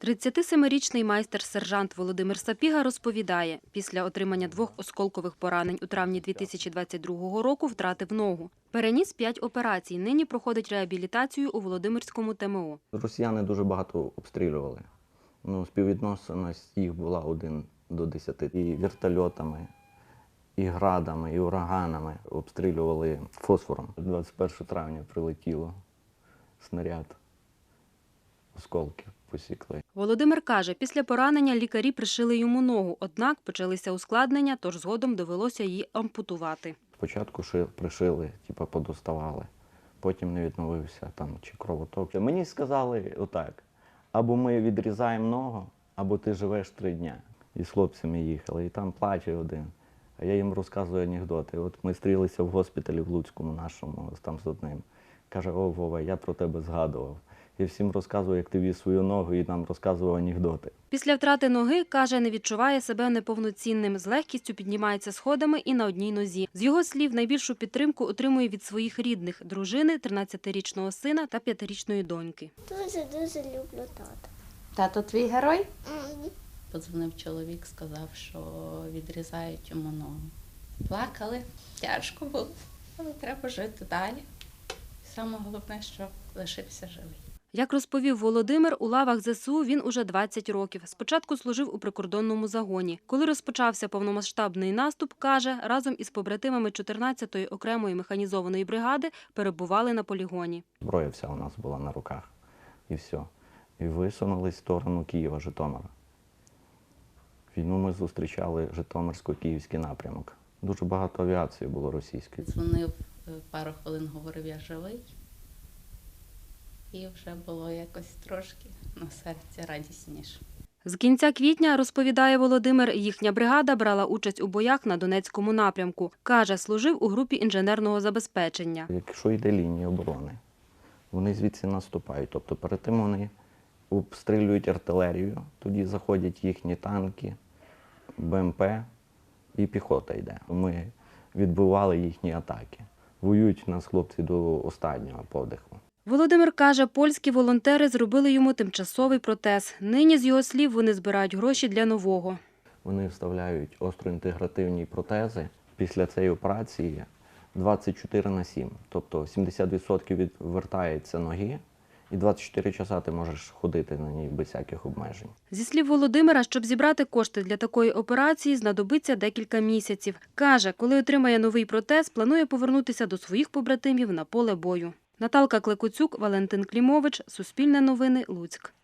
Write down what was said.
37-річний майстер-сержант Володимир Сапіга розповідає, після отримання двох осколкових поранень у травні 2022 року втратив ногу. Переніс п'ять операцій. Нині проходить реабілітацію у Володимирському ТМО. Росіяни дуже багато обстрілювали. Ну, співвідносеність їх була 1 до 10. І вертольотами, і градами, і ураганами обстрілювали фосфором. 21 травня прилетіло снаряд, осколки посікли. Володимир каже, після поранення лікарі пришили йому ногу, однак почалися ускладнення, тож згодом довелося її ампутувати. Спочатку пришили, типу, подоставали, потім не відновився там чи кровоток. Мені сказали отак: або ми відрізаємо ногу, або ти живеш три дня. І з хлопцями їхали, і там плаче один. А я їм розказую анекдоти. От ми стрілися в госпіталі в Луцькому нашому, там з одним. Каже, о, Вова, я про тебе згадував. І всім розказую, як ти віз свою ногу, і нам розказував анекдоти. Після втрати ноги, каже, не відчуває себе неповноцінним. З легкістю піднімається сходами і на одній нозі. З його слів, найбільшу підтримку отримує від своїх рідних – дружини, 13-річного сина та 5-річної доньки. Дуже дуже люблю тата. Тато твій герой? М, Подзвонив чоловік, сказав, що відрізають йому ногу. Плакали, тяжко було, але треба жити далі. Саме головне, що лишився живий. Як розповів Володимир, у лавах ЗСУ він уже 20 років. Спочатку служив у прикордонному загоні. Коли розпочався повномасштабний наступ, каже, разом із побратимами 14-ї окремої механізованої бригади перебували на полігоні. Зброя вся у нас була на руках. І все. І висунулись в сторону Києва, Житомира. Війну ми зустрічали Житомирсько-Київський напрямок. Дуже багато авіації було російської. Дзвонив пару хвилин, говорив, я живий. І вже було якось трошки на серці радісніше. З кінця квітня, розповідає Володимир, їхня бригада брала участь у боях на Донецькому напрямку. Каже, служив у групі інженерного забезпечення. Якщо йде лінія оборони, вони звідси наступають. Тобто перед тим вони обстрілюють артилерію, тоді заходять їхні танки, БМП і піхота йде. Ми відбивали їхні атаки. Воюють у нас хлопці до останнього подиху. Володимир каже, польські волонтери зробили йому тимчасовий протез. Нині, з його слів, вони збирають гроші для нового. Вони вставляють остроінтегративні протези після цієї операції 24 на 7. Тобто 70% відвертається ноги, і 24 часа ти можеш ходити на ній без всяких обмежень. Зі слів Володимира, щоб зібрати кошти для такої операції, знадобиться декілька місяців. Каже, коли отримає новий протез, планує повернутися до своїх побратимів на поле бою. Наталка Клекоцюк, Валентин Клімович, Суспільне новини, Луцьк.